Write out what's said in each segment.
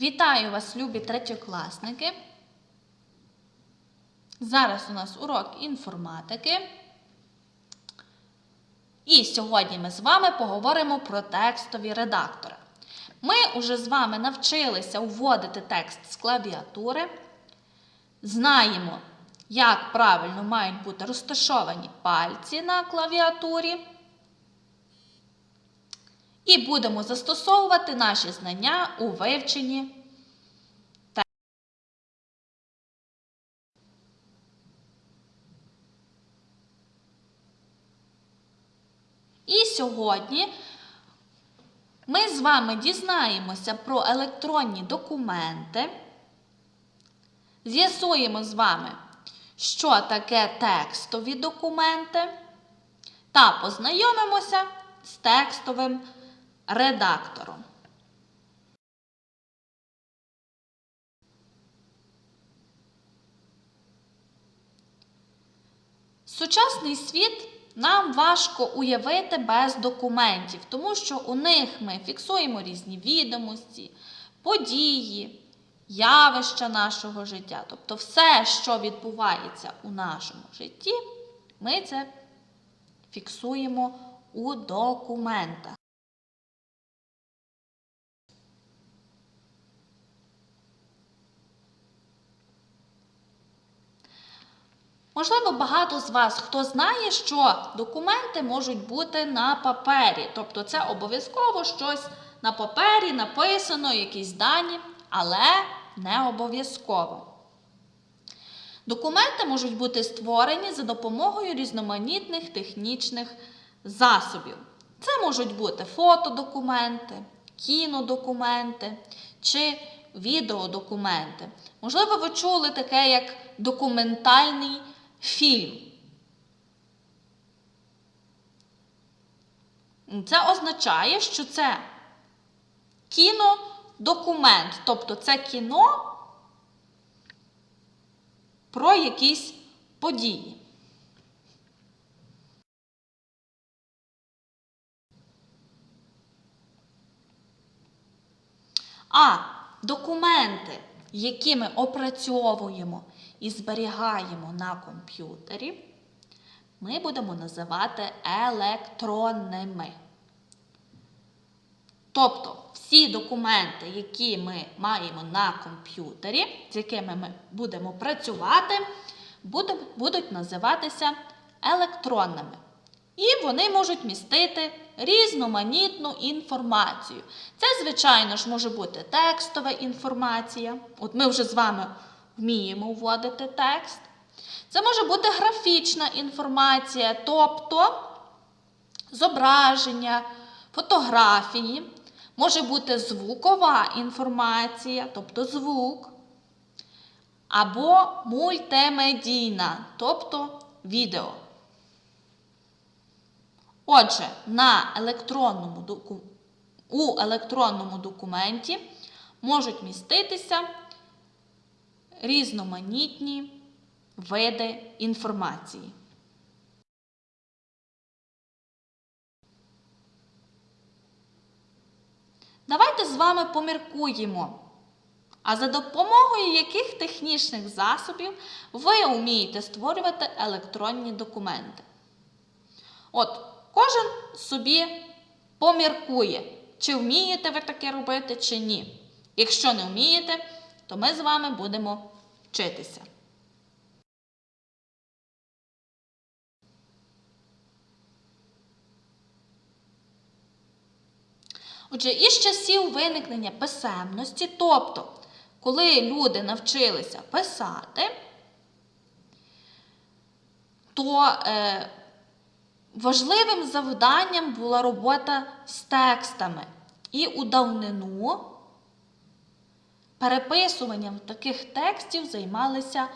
Вітаю вас, любі третьокласники. Зараз у нас урок інформатики. І сьогодні ми з вами поговоримо про текстові редактори. Ми вже з вами навчилися вводити текст з клавіатури. Знаємо, як правильно мають бути розташовані пальці на клавіатурі. І будемо застосовувати наші знання у вивченні. І сьогодні ми з вами дізнаємося про електронні документи. З'ясуємо з вами, що таке текстові документи, та познайомимося з текстовим редактором. Сучасний світ нам важко уявити без документів, тому що у них ми фіксуємо різні відомості, події, явища нашого життя. Тобто все, що відбувається у нашому житті, ми це фіксуємо у документах. Можливо, багато з вас хто знає, що документи можуть бути на папері. Тобто це обов'язково щось на папері написано, якісь дані, але не обов'язково. Документи можуть бути створені за допомогою різноманітних технічних засобів. Це можуть бути фотодокументи, кінодокументи чи відеодокументи. Можливо, ви чули таке як документальний фільм. Це означає, що це кінодокумент, тобто це кіно про якісь події. А документи, які ми опрацьовуємо і зберігаємо на комп'ютері, ми будемо називати електронними. Тобто всі документи, які ми маємо на комп'ютері, з якими ми будемо працювати, будуть називатися електронними. І вони можуть містити різноманітну інформацію. Це, звичайно ж, може бути текстова інформація. От ми вже з вами вміємо вводити текст. Це може бути графічна інформація, тобто зображення, фотографії. Може бути звукова інформація, тобто звук. Або мультимедійна, тобто відео. Отже, на електронному у електронному документі можуть міститися різноманітні види інформації. Давайте з вами поміркуємо. А за допомогою яких технічних засобів ви вмієте створювати електронні документи? От, кожен собі поміркує, чи вмієте ви таке робити, чи ні. Якщо не вмієте, то ми з вами будемо вчитися. Отже, із часів виникнення писемності, тобто, коли люди навчилися писати, то е, важливим завданням була робота з текстами. І у давнину переписуванням таких текстів займалися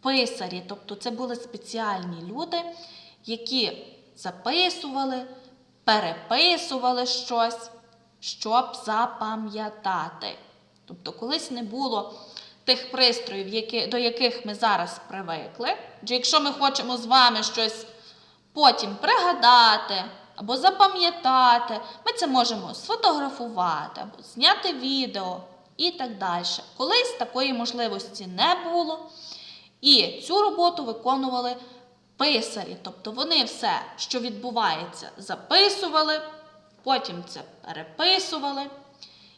писарі. Тобто це були спеціальні люди, які записували, переписували щось, щоб запам'ятати. Тобто, колись не було тих пристроїв, які, до яких ми зараз привикли. Якщо ми хочемо з вами щось потім пригадати або запам'ятати, ми це можемо сфотографувати або зняти відео. І так далі. Колись такої можливості не було. І цю роботу виконували писарі. Тобто вони все, що відбувається, записували, потім це переписували.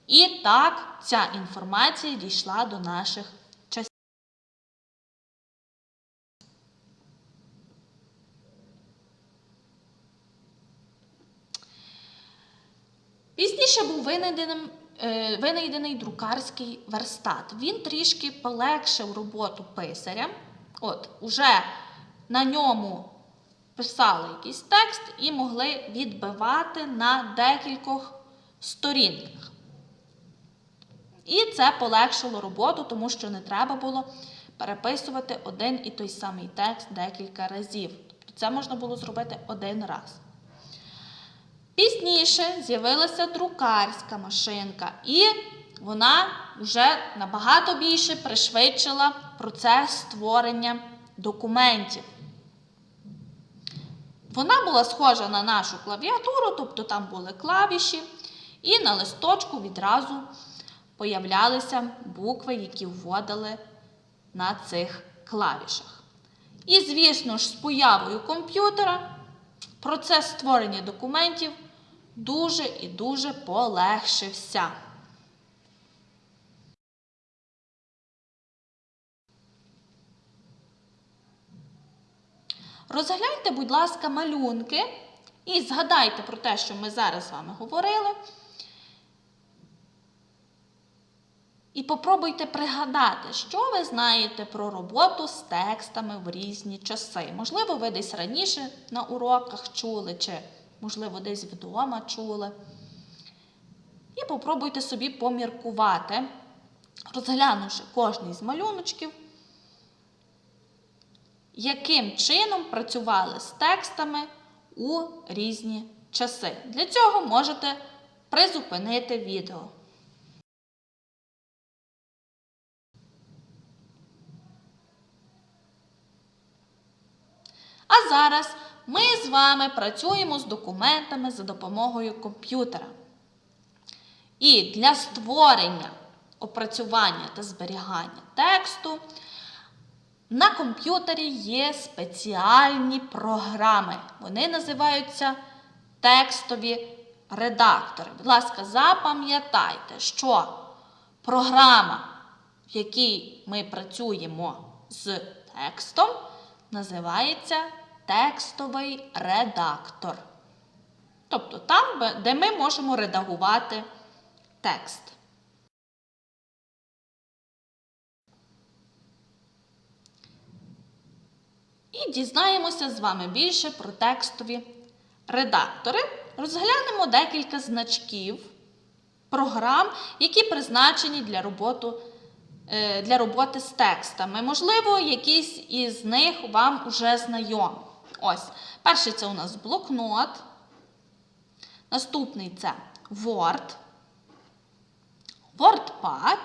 І так ця інформація дійшла до наших часів. Пізніше був винайдений, е, винайдений друкарський верстат. Він трішки полегшив роботу писаря. От, уже на ньому писали якийсь текст і могли відбивати на декількох сторінках. І це полегшило роботу, тому що не треба було переписувати один і той самий текст декілька разів. Тобто це можна було зробити один раз. Пізніше з'явилася друкарська машинка, і вона вже набагато більше пришвидшила процес створення документів. Вона була схожа на нашу клавіатуру, тобто там були клавіші, і на листочку відразу появлялися букви, які вводили на цих клавішах. І, звісно ж, з появою комп'ютера процес створення документів дуже і дуже полегшився. Розгляньте, будь ласка, малюнки і згадайте про те, що ми зараз з вами говорили. І попробуйте пригадати, що ви знаєте про роботу з текстами в різні часи. Можливо, ви десь раніше на уроках чули, чи, можливо, десь вдома чули. І попробуйте собі поміркувати, розглянувши кожний з малюночків, яким чином працювали з текстами у різні часи. Для цього можете призупинити відео. А зараз ми з вами працюємо з документами за допомогою комп'ютера. І для створення, опрацювання та зберігання тексту на комп'ютері є спеціальні програми. Вони називаються текстові редактори. Будь ласка, запам'ятайте, що програма, в якій ми працюємо з текстом, називається текстовий редактор. Тобто там, де ми можемо редагувати текст. І дізнаємося з вами більше про текстові редактори. Розглянемо декілька значків програм, які призначені для роботи Е, для роботи з текстами. Можливо, якісь із них вам вже знайомі. Ось, перший це у нас блокнот. Наступний це Word, WordPad,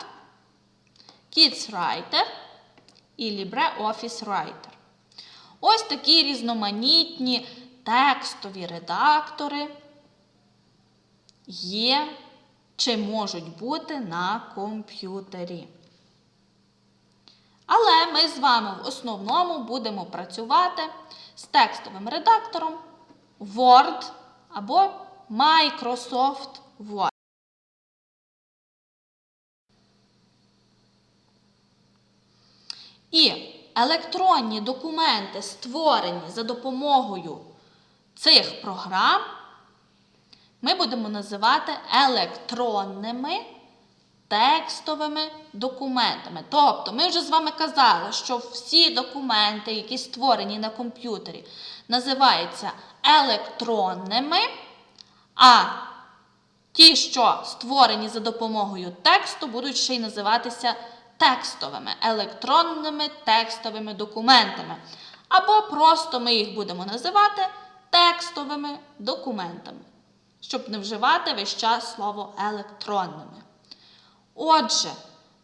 Kids Writer і LibreOffice Writer. Ось такі різноманітні текстові редактори є чи можуть бути на комп'ютері. Але ми з вами в основному будемо працювати текстовим редактором Word або Microsoft Word. І електронні документи, створені за допомогою цих програм, ми будемо називати електронними текстовими документами. Тобто, ми вже з вами казали, що всі документи, які створені на комп'ютері, називаються електронними, а ті, що створені за допомогою тексту, будуть ще й називатися текстовими, електронними текстовими документами. Або просто ми їх будемо називати текстовими документами, щоб не вживати весь час слово електронними. Отже,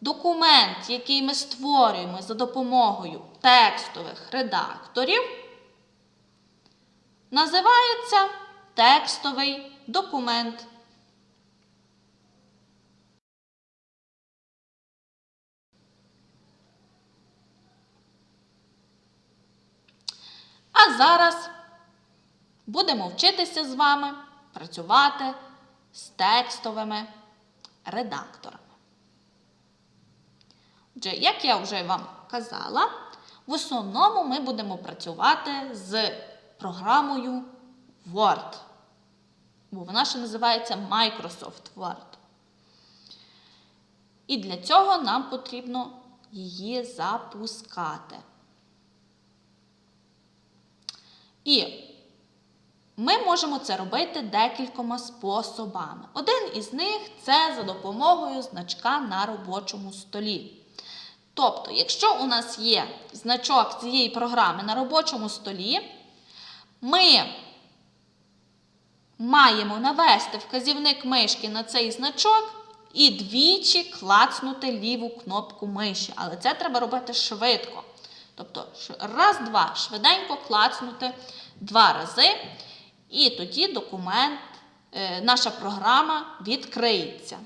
документ, який ми створюємо за допомогою текстових редакторів, називається текстовий документ. А зараз будемо вчитися з вами працювати з текстовими редакторами. Отже, як я вже вам казала, в основному ми будемо працювати з програмою Word. Бо вона ще називається Microsoft Word. І для цього нам потрібно її запускати. І ми можемо це робити декількома способами. Один із них це за допомогою значка на робочому столі. Тобто, якщо у нас є значок цієї програми на робочому столі, ми маємо навести вказівник мишки на цей значок і двічі клацнути ліву кнопку миші. Але це треба робити швидко. Тобто, раз, два, швиденько клацнути два рази, і тоді документ, е, наша програма відкриється.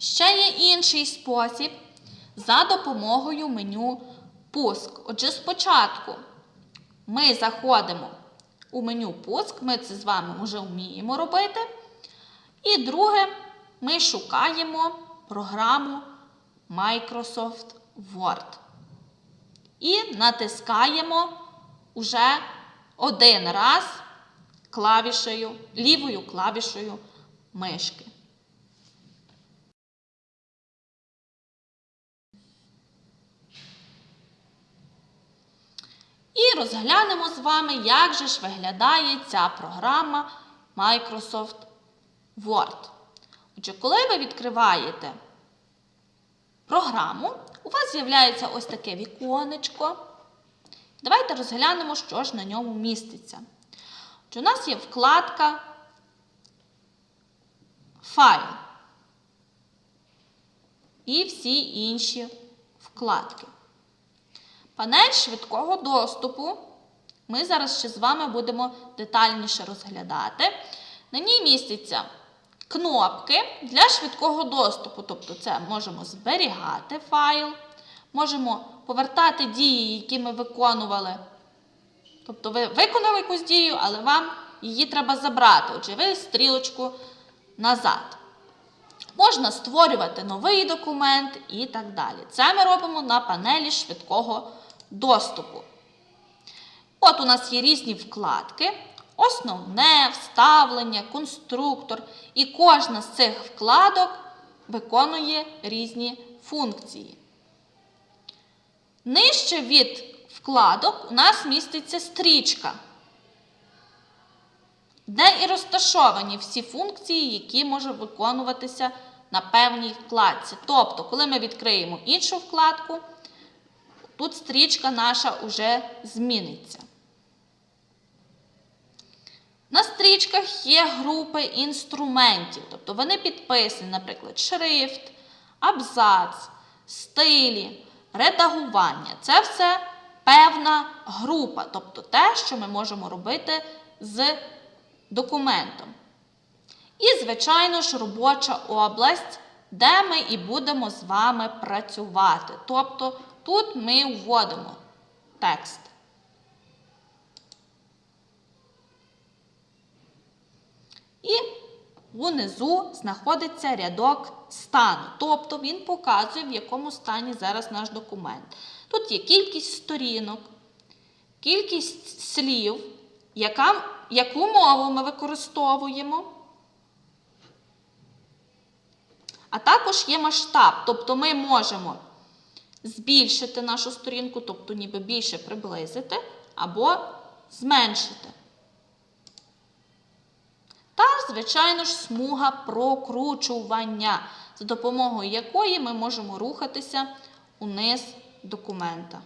Ще є інший спосіб за допомогою меню Пуск. Отже, спочатку ми заходимо у меню Пуск, ми це з вами вже вміємо робити. І друге, ми шукаємо програму Microsoft Word. І натискаємо уже один раз клавішею, лівою клавішею мишки. І розглянемо з вами, як же ж виглядає ця програма Microsoft Word. Отже, коли ви відкриваєте програму, у вас з'являється ось таке віконечко. Давайте розглянемо, що ж на ньому міститься. Отже, у нас є вкладка Файл і всі інші вкладки. Панель швидкого доступу. Ми зараз ще з вами будемо детальніше розглядати. На ній містяться кнопки для швидкого доступу. Тобто, це можемо зберігати файл, можемо повертати дії, які ми виконували. Тобто, ви виконали якусь дію, але вам її треба забрати. Отже, ви стрілочку назад. Можна створювати новий документ і так далі. Це ми робимо на панелі швидкого доступу. От у нас є різні вкладки. Основне, вставлення, конструктор. І кожна з цих вкладок виконує різні функції. Нижче від вкладок у нас міститься стрічка, де і розташовані всі функції, які можуть виконуватися на певній вкладці. Тобто, коли ми відкриємо іншу вкладку, тут стрічка наша вже зміниться. На стрічках є групи інструментів, тобто вони підписані, наприклад, шрифт, абзац, стилі, редагування. Це все певна група, тобто те, що ми можемо робити з документом. І, звичайно ж, робоча область, де ми і будемо з вами працювати. Тобто тут ми вводимо текст. І унизу знаходиться рядок стану. Тобто він показує, в якому стані зараз наш документ. Тут є кількість сторінок, кількість слів, яка, яку мову ми використовуємо. А також є масштаб, тобто ми можемо збільшити нашу сторінку, тобто ніби більше приблизити, або зменшити. Та, звичайно ж, смуга прокручування, за допомогою якої ми можемо рухатися униз документа.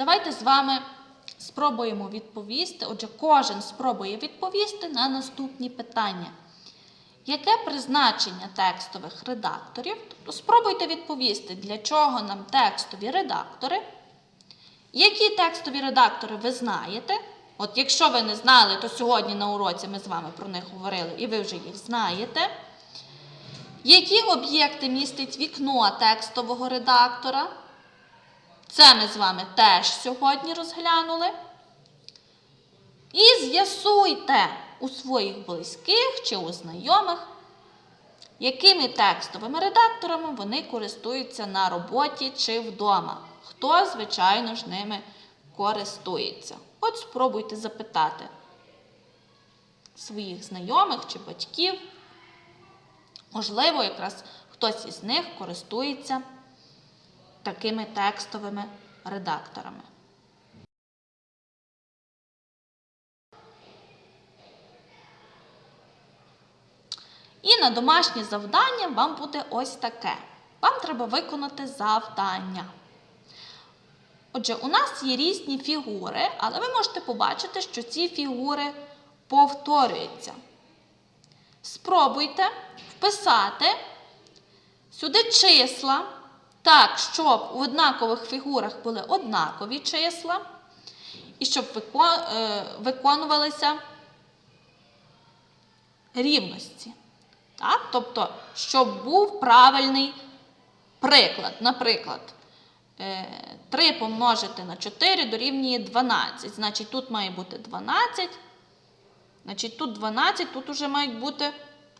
Давайте з вами спробуємо відповісти. Отже, кожен спробує відповісти на наступні питання. Яке призначення текстових редакторів? Тобто спробуйте відповісти, для чого нам текстові редактори, Які текстові редактори ви знаєте? От якщо ви не знали, то сьогодні на уроці ми з вами про них говорили, і ви вже їх знаєте. Які об'єкти містить вікно текстового редактора? Це ми з вами теж сьогодні розглянули. І з'ясуйте у своїх близьких чи у знайомих, якими текстовими редакторами вони користуються на роботі чи вдома. Хто, звичайно ж, ними користується. От спробуйте запитати своїх знайомих чи батьків. Можливо, якраз хтось із них користується такими текстовими редакторами. І на домашнє завдання вам буде ось таке. Вам треба виконати завдання. Отже, у нас є різні фігури, але ви можете побачити, що ці фігури повторюються. Спробуйте вписати сюди числа так, щоб у однакових фігурах були однакові числа, і щоб е, виконувалися рівності. Так? Тобто, щоб був правильний приклад. Наприклад, е, 3 помножити на 4 дорівнює 12. Значить, тут має бути 12. Значить, тут 12, тут уже мають бути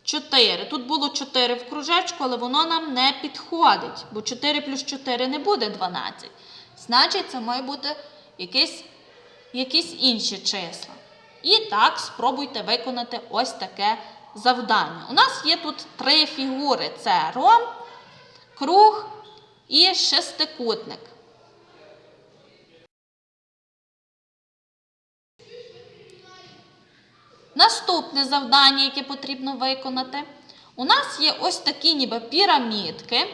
4. Тут було 4 в кружечку, але воно нам не підходить, бо 4 плюс 4 не буде 12. Значить, це має бути якісь, якісь інші числа. І так, спробуйте виконати ось таке завдання. У нас є тут три фігури: це ром, круг і шестикутник. Наступне завдання, яке потрібно виконати. У нас є ось такі ніби пірамідки.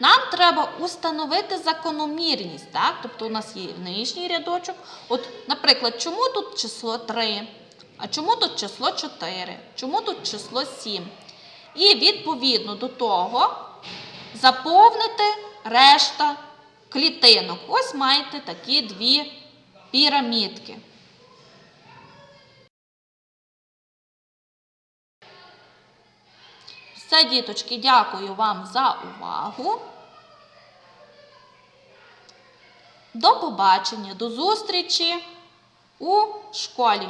Нам треба установити закономірність. Так? Тобто у нас є нижній рядочок. От, наприклад, чому тут число 3? А чому тут число 4? Чому тут число 7? І відповідно до того заповнити решта клітинок. Ось маєте такі дві пірамідки. Все, діточки, дякую вам за увагу. До побачення, до зустрічі у школі.